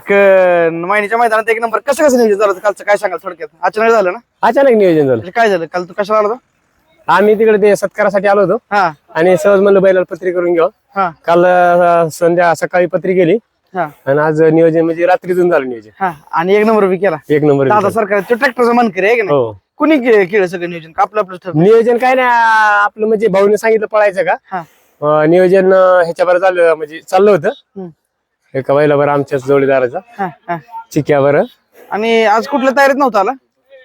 मायनीच्या मैदानात एक नंबर. कसं कसं नियोजन झालं होतं कालचं? काय सांगाल थोडक्यात? अचानक झालं ना? अचानक नियोजन झालं. म्हणजे काय झालं? काल तू कशाला आला होता? आम्ही तिकडे ते सत्कारासाठी आलो होतो. हा. आणि सहज म्हणलं बैलाला पत्री करून घेऊ. हा. काल अं, संध्या सकाळी पत्री गेली हा. आणि आज नियोजन म्हणजे रात्रीतून झालं नियोजन. हा. आणि एक नंबर बी केला. एक नंबर दादा सरकार तो ट्रॅक्टरचा मन करे आहे की नाही? हो. कुणी के- केलं सगळं नियोजन? का आपलं आपलं ठरलं? नियोजन काय नाही आ- आपलं म्हणजे भाऊने सांगितलं पळायचं का? हा. अं, नियोजन अं, ह्याच्यावर चाललं म्हणजे चाललं होतं. हम्म. एका बैलावर आमच्याच जोडीदाराचा. हा हा. चिक्यावर आणि आज कुठल्या तयारीत नव्हता आला?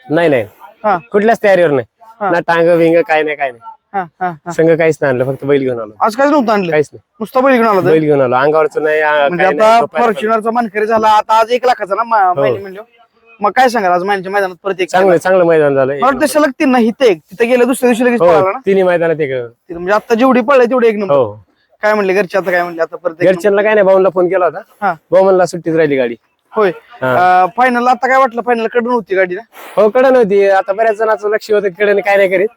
नाही नाही. हा. कुठल्याच तयारीवर नाही. हा. ना टांग विंग काय नाही काय नाही. हा हा हा. संघ काहीच नाही आणलं फक्त बैल घेऊन आलो. आज काय नव्हतं आणलं? काहीच नाही. नुसता बैल घेऊन आला होता. बैल घेऊन आलो. अंगावरचं नाही आ- म्हणजे काय नाही, आता झोपायला पण. फॉर्च्युनरचा मानकरी झाला आता आज एक लाखाचा ना मा- महिने म्हणलो. मग काय सांगाल आज महिन्याच्या मैदानात परत एक चांगलं चांगलं मैदान झालं. मला वाटतं सलग तीन नाही इथे एक. तिथे गेल्या दुसऱ्या दिवशी लगेच पळाला हो तिन्ही मैदानात एक. तिथं म्हणजे आता जेवढी पळले तेवढे एक नंबर. हो. काय म्हणले? घरचे आता काय म्हणले? आता परत एक. घरच्यांना काय नाही भाऊनला फोन केला होता. हा. भाऊ म्हणला सुट्टीत राहिली गाडी. होय. फायनल आता काय वाटलं? फायनलकडून होती गाडी ना? हो कडे नव्हती आता बऱ्याच जणांचं लक्ष होतं कडे काय नाही करीत.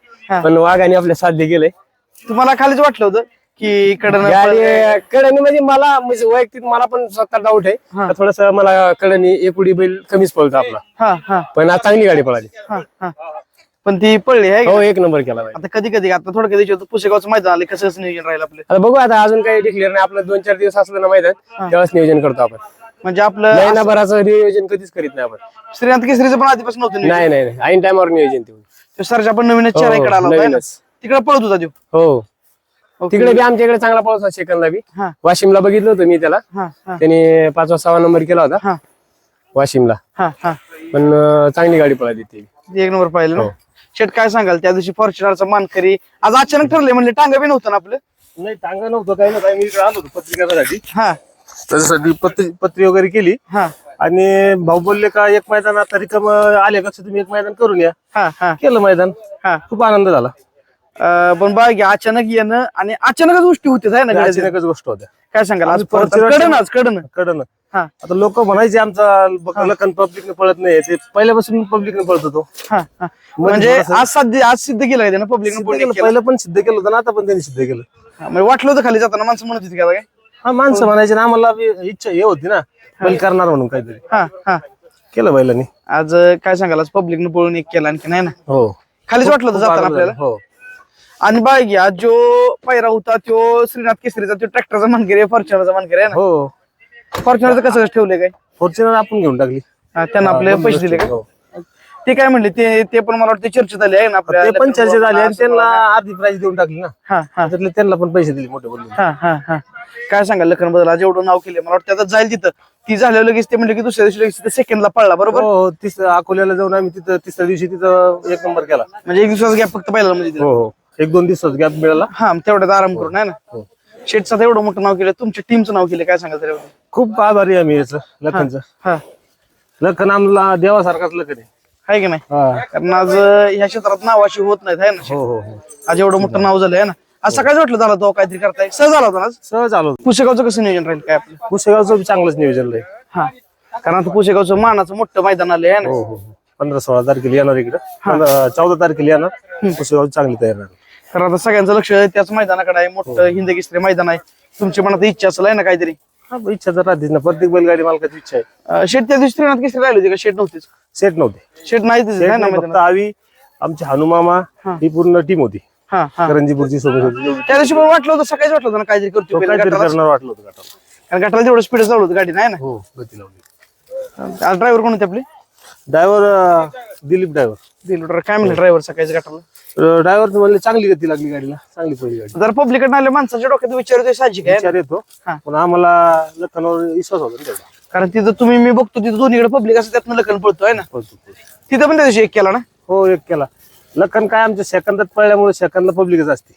पण वाघाने आपल्या साध्य केलंय. तुम्हाला खालीच वाटलं होतं की कडन गाडी कडनी म्हणजे मला म्हणजे वैयक्तिक मला पण स्वतः डाऊट आहे. थोडस मला कडनी एकुडी बैल कमीच पळतो आपला. हा हा. पण आज चांगली गाडी पळाली. हा हा. पण ती पडली आहे हो एक नंबर केला आता कधी कधी आता थोडं कधी होतं पुसेगावचं मैदान आले कसं कसं नियोजन राहील आपलं? आता बघू आता अजून काही डिक्लेअर नाही. आपलं दोन चार दिवस असलं ना मैदान तेव्हाच नियोजन करतो आपण. म्हणजे आपलं महिनाभराचं नियोजन कधीच करीत नाही आपण. श्रीनाथ केसरीचं पण आधीपासून नव्हतं नियोजन. नाही नाही ऐन टायमावर नियोजन ठेवून तो सरच्या पण नवीनच हो, इकडे आला होता ना? नवीनच. तिकडे पळत होता तो. हो. तिकडे बी आमच्या इकडे चांगला पाऊस होता सेकंदला बी. हा. वाशिमला बघितलं होतं मी त्याला. हा हा. त्याने पाचवा सहा नंबर केला होता. हा. वाशिमला. हा हा. पण अं, चांगली गाडी पळाली ती. एक नंबर पाहिलं हो. शेट काय सांगाल? त्या दिवशी फॉर्च्युनरचा मानकरी आज अचानक ठरले म्हणजे टांगा बी नव्हतं ना आपलं? नाही टांगा नव्हतं काही नव्हतं मी इकडे आलो होतो पत्रिकासाठी. हा. त्याच्यासाठी पत्री पत्री वगैरे केली. हा. आणि भाऊ बोलले का एक मैदान आता रिकाम आल्यापेक्षा तुम्ही एक मैदान करून या. हा हा. केलं मैदान. हा. खूप आनंद झाला. अं, पण बघा की अचानक येणं आणि अचानकच गोष्टी होते आहे ना? अचानकच गोष्ट होत्या. काय सांगाल? आज आज परत Fortuner- कडन आज कडन. कडन. हा. आता लोक म्हणायचे आमचा लखन पब्लिकने पळत नाही ते पहिल्यापासून पब्लिकने पळत होतो. हा हा. म्हणजे आज साध्य आज सिद्ध केलं त्यानं? पब्लिक सिद्ध केलं पहिलं पण सिद्ध केलं होतं ना आता पण त्यांनी सिद्ध केलं. म्हणजे वाटलं होतं खाली जाताना माणसं म्हणत होती का काय हा माणसं म्हणायचे ना आम्हाला बी इच्छा हे होती ना बैल करणार म्हणून काहीतरी. हा हा. केलं बैलांनी. आज अं, काय सांगाल आज पब्लिकनं पळून एक केला आणखी नाही ना? हो. खालीच वाटलं होतं जाताना आपल्याला. हो. आणि की आज जो पैरा होता तो श्रीनाथ केसरीचा तो ट्रॅक्टरचा मानकरी फॉर्च्युनरचा मानकरी आहे हो. ना फॉर्च्युनरचं कसं ठेवले काय? फॉर्च्युनर आपण घेऊन टाकली. हा, त्यांना आपले पैसे दिले का? हो. ते काय म्हणले ते ते पण मला वाटतं चर्चेत आले आहे ना आपल्या ते पण चर्चा झाली आणि त्यांना अर्धी प्राइस देऊन टाकली ना. हा हा. त्यातले त्यांना पण पैसे दिले मोठे बोलून हा हा हा. काय सांगाल लखनबद्दल? आज एवढं नाव केलं मला वाटतं आता जाईल तिथं. ती झाल्यावर लगेच ते म्हणले की दुसऱ्या दिवशी लगेच सेकंडला पडला बरोबर? हो हो. तिस अकोल्याला जाऊन आम्ही तिथं तिसऱ्या दिवशी तिथं एक नंबर केला. म्हणजे एक दिवसाचा गॅप फक्त पहिला म्हणजे. हो हो. एक दोन दिवसाचा गॅप मिळाला. हा मग तेवढ्यात आराम करून आहे ना? हो. शेटचं एवढं मोठं नाव केलं तुमच्या टीमचं नाव केलं काय सांगाल त्याच्याबद्दल? खूप आभारी आहे आम्ही याचं लखनचं. हा. लखन आम्हाला देवासारखाच लखन आहे. आहे की नाही? हा. कारण आज ह्या क्षेत्रात नावाशी होत नाहीत आहे ना हो हो हो. आज एवढं मोठं नाव झालं आहे ना? आज सकाळी वाटलं झालं तो काहीतरी करताय. सहज आला होता ना आज? सहज आलो पुसेगावचं कसं नियोजन राहील काय आपलं? पुसेगावचं बी चांगलंच नियोजन आहे हा. कारण आता पुसेगावचं मानाचं मोठं मैदान आलंय आहे ना? हो हो हो. पंधरा सोळा तारखेला येणार इकडं. पंधरा- चौदा तारखेला येणार. पुसेगाव चांगली तयार राहणार तर आता सगळ्यांचं लक्ष त्याच मैदानाकडे आहे. मोठं हिंद केसरी मैदान आहे. तुमची मनात इच्छा असेल आहे ना काहीतरी? हा इच्छा तर राहतेच ना. प्रत्येक बैलगाडी मालकाची इच्छा आहे. अं, शेट त्या दिवशी त्रिनाथ केसरी राहिली होती का? शेट नव्हतीच. सेट नव्हते. शेट नाही तिथे ना नाही, फक्त मैदानात आवी आमचे हनुमामा ही. पूर्ण टीम होती. हा हा. करंजीपूरची सोबत होती. त्या दिवशी पण वाटलं होतं सकाळीच वाटलं होतं ना काहीतरी करतो तो काहीतरी करणार वाटलं होतं गटाला. कारण गटाला तेवढं स्पीड चालू होतं गाडी नाही ना? हो गती लावली. ड्रायव्हर कोण होते आपले? ड्रायव्हर दिलीप ड्रायव्हर दिलं काय म्हणलं ड्रायव्हर सकाळच्या गटाला ड्रायव्हर म्हणले चांगली गती लागली गाडीला. चांगली पहिली गाडी. जर पब्लिक आले माणसाच्या डोक्यात विचार होते साहजिक आहे विचार येतो. हा. पण आम्हाला लखनवर विश्वास होता ना तेवढा. कारण तिथं तुम्ही मी बघतो तिथं दोन्हीकडे पब्लिक असं त्यातनं लखन पळतोय ना? पळतो. तिथं पण त्या दिवशी एक केला ना? हो एक केला. लखन काय आमच्या सेकंदात पळल्यामुळे सेकंदला पब्लिकच असते.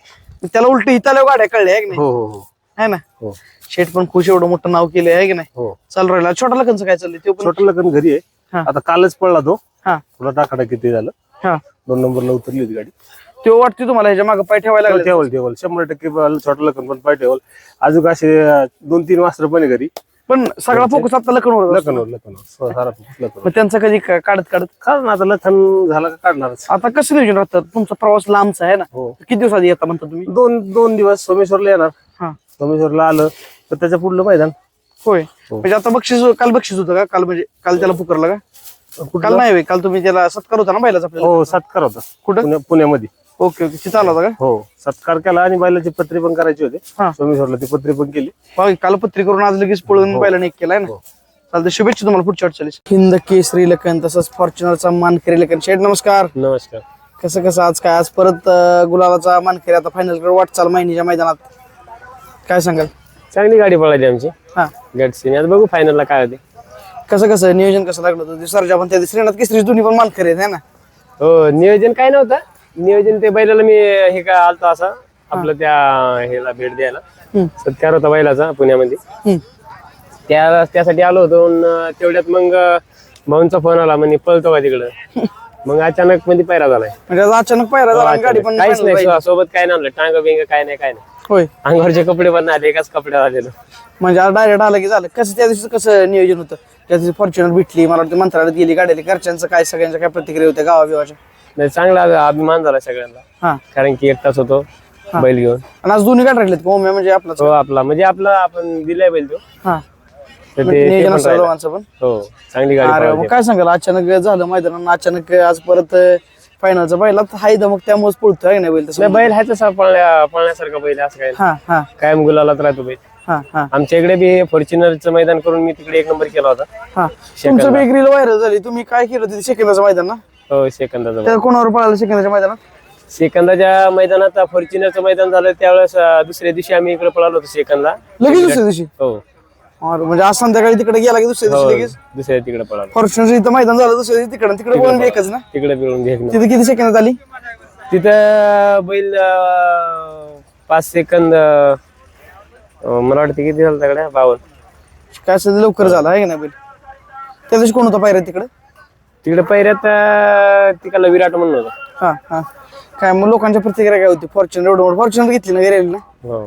त्याला उलट इथं गाड्या कळल्या आहे की नाही? हो हो हो. ना? हो. शेठ पण खुश एवढं मोठं नाव केलंय आहे की नाही? हो. चालू राहिला. छोटा लखनचं काय चाललंय? ते पण छोटं लखन घरी आहे. आता कालच पळला तो. हा. थोडा टाकाटा किती झालं? हा. दोन नंबरला उतरली होती गाडी. तो वाटते तुम्हाला ह्याच्या मागे पाय ठेवायला लागले ठेवल ठेवल. शंभर टक्के छोटं लखन पण पाय ठेवल. अजून असे दोन तीन वास्त्र पण आहे घरी. पण सगळा फोकस आता लखनवर. लखनवर लखनवर. सारा लखनवर. त्यांचं कधी काढत काढत? कारण आता लखन झाला का काढणारच. आता कसं नियोजन राहतं? तुमचा प्रवास लांबचा आहे ना. हो. किती दिवस आधी येता म्हणता तुम्ही? दोन दोन दिवस सोमेश्वरला येणार. सोमेश्वरला आलं तर त्याच्या पुढलं मैदान. होय. म्हणजे आता बक्षीस काल बक्षीस होतं का? काल म्हणजे काल त्याला पुकारलं का? काल नाही होय, काल तुम्ही त्याला सत्कार होता ना बैलाचा आपल्याला? हो सत्कार होता. कुठं? पुण्या- पुण्यामध्ये. Okay okay. तिथं आला होता का? हो सत्कार केला आणि बैलाची पत्री पण करायची होती. हा. सोमेश्वरला ती पत्री पण केली. बघा, काल पत्री करून आज लगेच पळून बैलाने एक केलाय ना? चालतं शुभेच्छा तुम्हाला पुढच्या अडचणीस हिंद केसरी लखन तसंच फॉर्च्युनरचा मानकरी लखन. शेठ नमस्कार. नमस्कार. कसं कसं आज काय? आज परत अं, गुलाबाचा मानकरी आता फायनल वाटचाल महिन्याच्या मैदानात. काय सांगाल? चांगली गाडी पळाली आमची. हा. गटसीने आज बघू फायनलला काय होते. कसं कसं नियोजन कसं लागलं होतं? सरजा पण त्या श्रीनाथ केसरी दोन्ही पण मानकरी आहेत है ना? हो नियोजन काय नव्हतं. नियोजन ते बैलाला मी हे काय आलतो असा आपलं त्या ह्याला भेट द्यायला. हम्म. सत्कार होता बैलाचा पुण्यामध्ये. हम्म. त्या त्यासाठी आलो होतो अन तेवढ्यात मग भाऊंचा फोन आला म्हणजे पळतो का तिकडं? मग अचानक मध्ये पैरा झालाय. म्हणजे आज अचानक पायरा झाला आणि गाडी पण काहीच नाही. सो- सोबत काय नाही आणलं. टांग बिंग काय नाही काय नाही. होय. अंगावरचे कपडे पण नाही एकाच कपड्यात आलेलो. म्हणजे आज डायरेक्ट आलं की झालं. कसं त्या दिवशी कसं नियोजन होतं? त्या दिवशी फॉर्च्युनर भेटली मला वाटतं मंत्रालयात गेली गाडीला घरच्यांचं काय सगळ्यांच्या काय प्रतिक्रिया होत्या गावाबिवाच्या? नाही चांगला अभिमान झाला सगळ्यांना. हा. कारण की एकटाच होतो बैल घेऊन. आणि आज दोन्ही गाडी राहिलेत ओम्या म्हणजे आपलाच. हो आपला. म्हणजे आपला आपण दिलाय बैल तो. हा. तर म्हणजे ते- ते नियोजन पण असतं राहिलं. दोघांचं पण? हो चांगली गाडी अरे. मग काय सांगाल? अचानक झालं मैदानात अचानक आज परत फायनलचा पहिला हाय मग त्यामुळेच पळतोय आहे ना बैल तसं? नाही बैल आहे तसा पळण्या पळण्यासारखा बैल आहे, असं काय नाही. हा हा. कायम गुलालात राहतो बैल. हा हा. आमच्या इकडे बी फॉर्च्युनरचं मैदान करून मी तिकडे एक नंबर केला होता. हा. तुमचं बी एक रील व्हायरल झाली. तुम्ही काय केलं तिथे? सेकंदाचं मैदान ना? हो सेकंदाचं त्या कोणावर पळालं सेकंदाच्या मैदानात? सेकंदाच्या मैदानात फॉर्च्युनरचं मैदान झालं त्यावेळेस अं, दुसऱ्या दिवशी आम्ही इकडे पळालो होतो सेकंदला. लगेच दुसऱ्या दिवशी? हो. अरे म्हणजे आज संध्याकाळी तिकडे गेला की दुसऱ्या हो दिवशी लगेच? दुसऱ्या तिकडे पळालो. फॉर्च्युनर इथं मैदान झालं दुसऱ्या दिवशी तिकडे तिकडे बोलून एकच ना? तिकडे मिळून घे. तिथे किती सेकंदात आली? तिथं बैल अं, पाच सेकंद अं, मला वाटतं किती झालं तिकडे बावन्न. काय असेल ते लवकर झालं आहे की नाही बैल? त्या दिवशी कोण होता पायऱ्यात तिकडे? तिकडे पहिऱ्यात अं, तिकडला विराट म्हणून होता. हा हा. काय मग लोकांच्या प्रतिक्रिया काय होती? फॉर्च्युनर एवढं फॉर्च्युनर घेतली ना गेलेली ना? हो.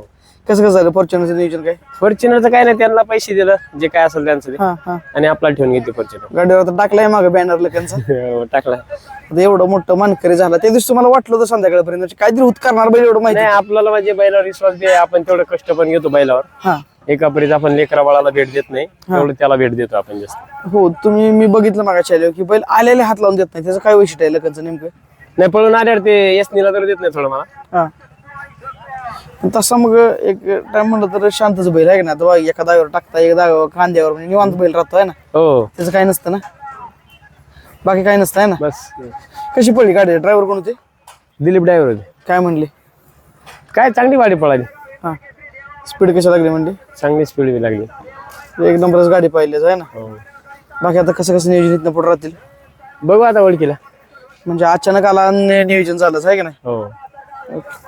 कसं कसं झालं? फॉर्च्युनरचं नियोजन काय? फॉर्च्युनरचं काय नाही त्यांना पैसे दिलं जे काय असेल त्यांचं ते. हा हा. आणि आपला ठेवून घेतली फॉर्च्युनर गाडीवर आता टाकलाय मागे बॅनर लकांचा हो, टाकला आता एवढं मोठं मानकरी झाला त्या दिवशी तुम्हाला वाटलं होतं संध्याकाळपर्यंत म्हणजे काहीतरी होत करणार बैल एवढं माहिती. नाही आपल्याला म्हणजे बैलावर विश्वास दे आपण तेवढं कष्ट पण घेतो बैलावर. हा. एका परीत आपण लेकरा बाळाला भेट देत नाही तेवढं त्याला भेट देतो आपण जास्त. हो तुम्ही मी बघितलं मागाच्या आल्यावर की बैल आलेले हात लावून देत नाही. त्याचं काय वैशिष्ट्य आहे लकांचं नेमकं? नाही पळून आल्यावर ते यशनीला तर देत नाही थोडं मला. हा. तसा मग एक टाइम म्हणलं तर शांतच बैल आहे का ना आता एका दाव्यावर टाकता एक दाव्यावर खांद्यावर म्हणजे निवांत बैल राहतो आहे ना? हो. त्याचं काय नसतं ना? बाकी काय नसतं आहे ना? बस. कशी पडली गाडी? ड्रायव्हर कोण होते? दिलीप ड्रायव्हर होते. काय म्हणले? काय चांगली गाडी पळाली. हा. स्पीड कशी लागली म्हणजे चांगली स्पीड बी लागली. एक नंबरच गाडी पाहिली आहे ना? हो. बाकी आता कसं कसं नियोजन इथनं पुढे राहतील? बघू आता ओळखीला. म्हणजे अचानक आला आणि नियोजन झालंच आहे का नाही? हो.